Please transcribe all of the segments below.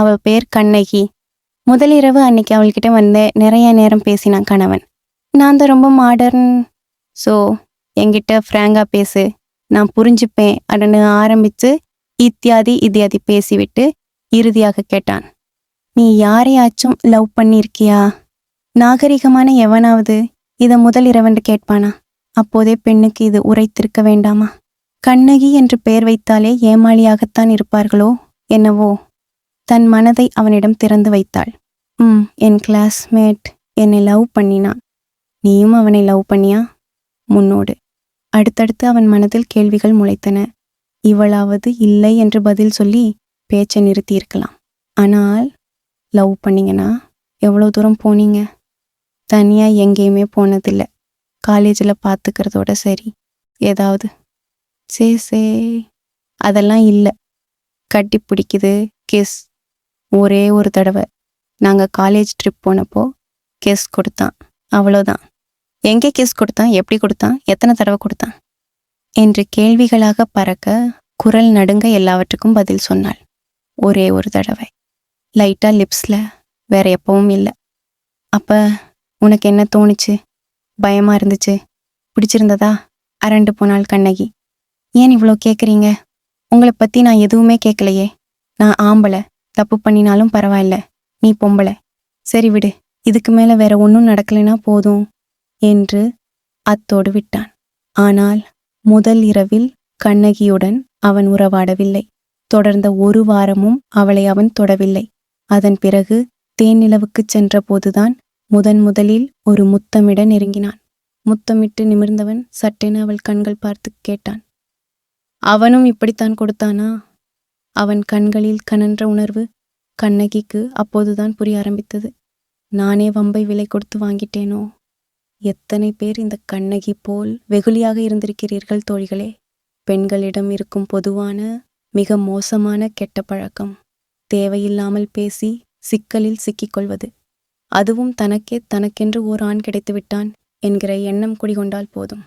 அவள் பேர் கண்ணகி. முதலிரவு அன்னைக்கு அவள்கிட்ட வந்து நிறைய நேரம் பேசினான் கணவன். நான் தான் ரொம்ப மாடர்ன் ஸோ என்கிட்ட ஃப்ராங்காக பேசு. நான் புரிஞ்சுப்பேன் அப்படின்னு ஆரம்பித்து இத்தியாதி இத்தியாதி பேசிவிட்டு இறுதியாக கேட்டான். நீ யாரையாச்சும் லவ் பண்ணியிருக்கியா? நாகரிகமான எவனாவது? இதை முதல் இரவென்று கேட்பானா? அப்போதே பெண்ணுக்கு இது உரைத்திருக்க வேண்டாமா? கண்ணகி என்று பெயர் வைத்தாலே ஏமாளியாகத்தான் இருப்பார்களோ என்னவோ? தன் மனதை அவனிடம் திறந்து வைத்தாள். ம் என் கிளாஸ்மேட் என்னை லவ் பண்ணினான் நீயும் அவனை லவ் பண்ணியா? முன்னோடு. அடுத்தடுத்து அவன் மனதில் கேள்விகள் முளைத்தன. இவளாவது இல்லை என்று பதில் சொல்லி பேச்சை நிறுத்தியிருக்கலாம். ஆனால் லவ் பண்ணீங்கன்னா எவ்வளோ தூரம் போனீங்க? தனியாக எங்கேயுமே போனதில்லை. காலேஜில் பார்த்துக்கிறதோட சரி. ஏதாவது? சே சே அதெல்லாம் இல்லை. கட்டி பிடிக்குது கிஸ் ஒரே ஒரு தடவை. நாங்கள் காலேஜ் ட்ரிப் போனப்போ கிஸ் கொடுத்தான். அவ்வளோதான் எங்கே கிஸ் கொடுத்தான்? எப்படி கொடுத்தான்? எத்தனை தடவை கொடுத்தான்? என்று கேள்விகளாக பறக்க குரல் நடுங்க எல்லாவற்றுக்கும் பதில் சொன்னாள். ஒரே ஒரு தடவை. லைட்டாக லிப்ஸில் வேற எப்பவும் இல்லை. அப்போ உனக்கு என்ன தோணுச்சு? பயமா இருந்துச்சு? பிடிச்சிருந்ததா? அரண்டு போனாள் கண்ணகி. ஏன் இவ்வளோ கேட்குறீங்க உங்களை பற்றி நான் எதுவுமே கேட்கலையே நான் ஆம்பளை. தப்பு பண்ணினாலும் பரவாயில்ல. நீ பொம்பளை. சரி விடு. இதுக்கு மேலே வேற ஒன்றும் நடக்கலைன்னா போதும் என்று அத்தோடு விட்டான். ஆனால் முதல் இரவில் கண்ணகியுடன் அவன் உறவாடவில்லை. தொடர்ந்த ஒரு வாரமும் அவளை அவன் தொடவில்லை. அதன் பிறகு தேனிலவுக்குச் சென்றபோதுதான் முதன் முதலில் ஒரு முத்தமிட நெருங்கினான். முத்தமிட்டு நிமிர்ந்தவன் சட்டென அவள் கண்கள் பார்த்து கேட்டான். அவனும் இப்படித்தான் கொடுத்தானா? அவன் கண்களில் கனன்ற உணர்வு கண்ணகிக்கு அப்போதுதான் புரிய ஆரம்பித்தது. நானே வம்பை விலை கொடுத்து வாங்கிட்டேனோ? எத்தனை பேர் இந்த கண்ணகி போல் வெகுளியாக இருந்திருக்கிறீர்கள் தோழிகளே. பெண்களிடம் இருக்கும் பொதுவான மிக மோசமான கெட்ட பழக்கம். தேவையில்லாமல் பேசி சிக்கலில் சிக்கிக்கொள்வது. அதுவும் தனக்கே தனக்கென்று ஓர் ஆண் கிடைத்துவிட்டான் என்கிற எண்ணம் குடிகொண்டால் போதும்.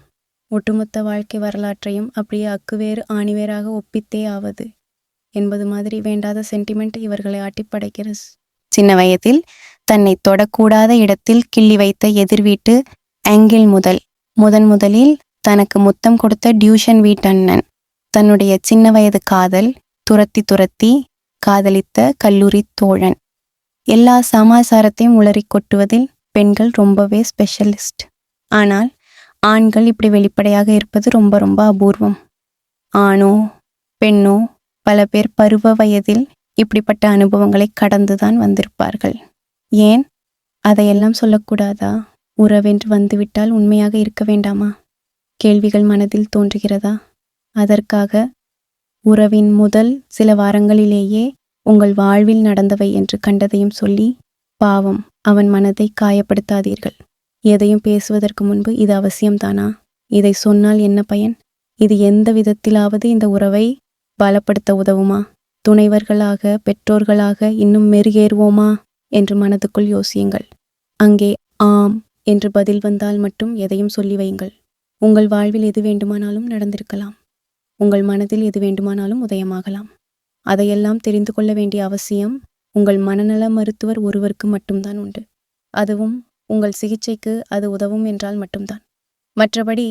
ஒட்டுமொத்த வாழ்க்கை வரலாற்றையும் அப்படியே அக்குவேறு ஆணிவேராக ஒப்பித்தே ஆவது. என்பது மாதிரி வேண்டாத சென்டிமெண்ட் இவர்களை ஆட்டிப்படைக்கிற சின்ன வயதில் தன்னை தொடக்கூடாத இடத்தில் கிள்ளி வைத்த எதிர்வீட்டு ஆங்கிள் முதல் முதன் முதலில் தனக்கு முத்தம் கொடுத்த டியூஷன் வீட்டண்ணன் தன்னுடைய சின்ன வயது காதல் துரத்தி துரத்தி காதலித்த கல்லூரி தோழன். எல்லா சமாசாரத்தையும் உளறி கொட்டுவதில் பெண்கள் ரொம்பவே ஸ்பெஷலிஸ்ட் ஆனால் ஆண்கள் இப்படி வெளிப்படையாக இருப்பது ரொம்ப ரொம்ப அபூர்வம். ஆணோ பெண்ணோ பல பேர் பருவ வயதில் இப்படிப்பட்ட அனுபவங்களை கடந்துதான் வந்திருப்பார்கள். ஏன்? அதையெல்லாம் சொல்லக்கூடாதா? உறவென்று வந்துவிட்டால் உண்மையாக இருக்க வேண்டாமா? கேள்விகள் மனதில் தோன்றுகிறதா? அதற்காக உறவின் முதல் சில வாரங்களிலேயே உங்கள் வாழ்வில் நடந்தவை என்று கண்டதையும் சொல்லி பாவம் அவன் மனதை காயப்படுத்தாதீர்கள். எதையும் பேசுவதற்கு முன்பு இது அவசியம்தானா? இதை சொன்னால் என்ன பயன்? இது எந்த விதத்திலாவது இந்த உறவை பலப்படுத்த உதவுமா? துணைவர்களாக பெற்றோர்களாக இன்னும் மெருகேறுவோமா? என்று மனதுக்குள் யோசியுங்கள். அங்கே ஆம் என்று பதில் வந்தால் மட்டும் எதையும் சொல்லி வையுங்கள். உங்கள் வாழ்வில் எது வேண்டுமானாலும் நடந்திருக்கலாம். உங்கள் மனதில் எது வேண்டுமானாலும் உதயமாகலாம். அதையெல்லாம் தெரிந்து கொள்ள வேண்டிய அவசியம் உங்கள் மனநல மருத்துவர் ஒருவருக்கு மட்டும்தான் உண்டு. அதுவும் உங்கள் சிகிச்சைக்கு அது உதவும் என்றால் மட்டும்தான். மற்றபடி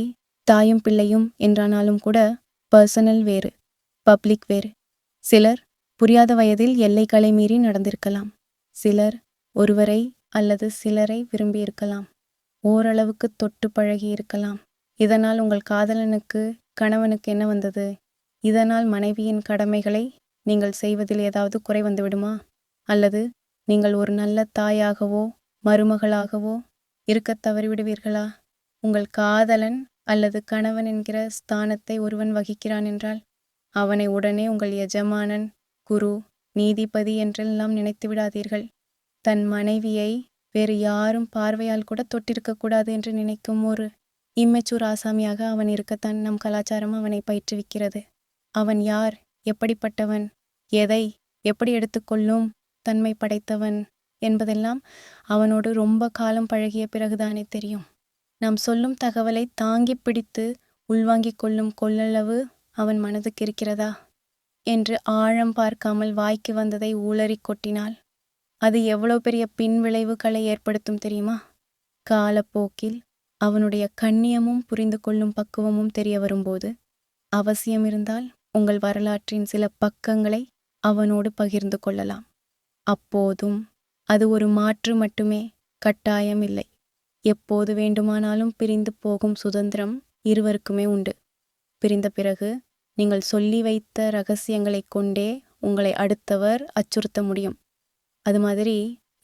தாயும் பிள்ளையும் என்றானாலும் கூட பர்சனல் வேறு. பப்ளிக் வேறு. சிலர் புரியாத வயதில் எல்லைகளை மீறி நடந்திருக்கலாம். சிலர் ஒருவரை அல்லது சிலரை விரும்பியிருக்கலாம். ஓரளவுக்கு தொட்டு பழகி இருக்கலாம் இதனால் உங்கள் காதலனுக்கு கணவனுக்கு என்ன வந்தது? இதனால் மனைவியின் கடமைகளை நீங்கள் செய்வதில் ஏதாவது குறை வந்துவிடுமா அல்லது நீங்கள் ஒரு நல்ல தாயாகவோ மருமகளாகவோ இருக்கத் தவறிவிடுவீர்களா உங்கள் காதலன் அல்லது கணவன் என்கிற ஸ்தானத்தை ஒருவன் வகிக்கிறான் என்றால் அவனை உடனே உங்கள் எஜமானன் குரு நீதிபதி என்றெல்லாம் நினைத்து விடாதீர்கள். தன் மனைவியை வேறு யாரும் பார்வையால் கூட தொட்டிருக்கக்கூடாது என்று நினைக்கும் ஒரு இம்மெச்சூர் ஆசாமியாக அவன் இருக்கத்தான் நம் கலாச்சாரம் அவனை பயிற்றுவிக்கிறது. அவன் யார் எப்படிப்பட்டவன் எதை எப்படி எடுத்துக்கொள்ளும் தன்மை படைத்தவன் என்பதெல்லாம் அவனோடு ரொம்ப காலம் பழகிய பிறகுதானே தெரியும். நாம் சொல்லும் தகவலை தாங்கி பிடித்து உள்வாங்கிக் கொள்ளும் கொள்ளளவு அவன் மனதுக்கு இருக்கிறதா? என்று ஆழம் பார்க்காமல் வாய்க்கு வந்ததை ஊளறி கொட்டினாள். அது எவ்வளோ பெரிய பின்விளைவுகளை ஏற்படுத்தும் தெரியுமா? காலப்போக்கில் அவனுடைய கண்ணியமும் புரிந்து கொள்ளும் பக்குவமும் தெரிய வரும்போது அவசியம் இருந்தால் உங்கள் வரலாற்றின் சில பக்கங்களை அவனோடு பகிர்ந்து கொள்ளலாம். அப்போதும் அது ஒரு மாற்று மட்டுமே கட்டாயம் இல்லை. எப்போது வேண்டுமானாலும் பிரிந்து போகும் சுதந்திரம் இருவருக்குமே உண்டு. பிரிந்த பிறகு நீங்கள் சொல்லி வைத்த ரகசியங்களைக் கொண்டே உங்களை அடுத்தவர் அச்சுறுத்த முடியும். அது மாதிரி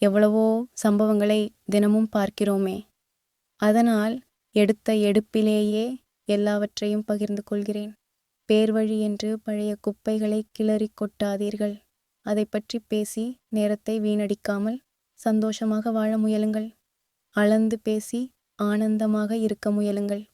எவ்வளவோ சம்பவங்களை தினமும் பார்க்கிறோமே. அதனால் எடுத்த எடுப்பிலேயே எல்லாவற்றையும் பகிர்ந்து கொள்கிறேன். பேர்வழி என்று பழைய குப்பைகளை கிளறிக் கொட்டாதீர்கள். அதை பற்றி பேசி நேரத்தை வீணடிக்காமல் சந்தோஷமாக வாழ முயலுங்கள். அளந்து பேசி ஆனந்தமாக இருக்க முயலுங்கள்.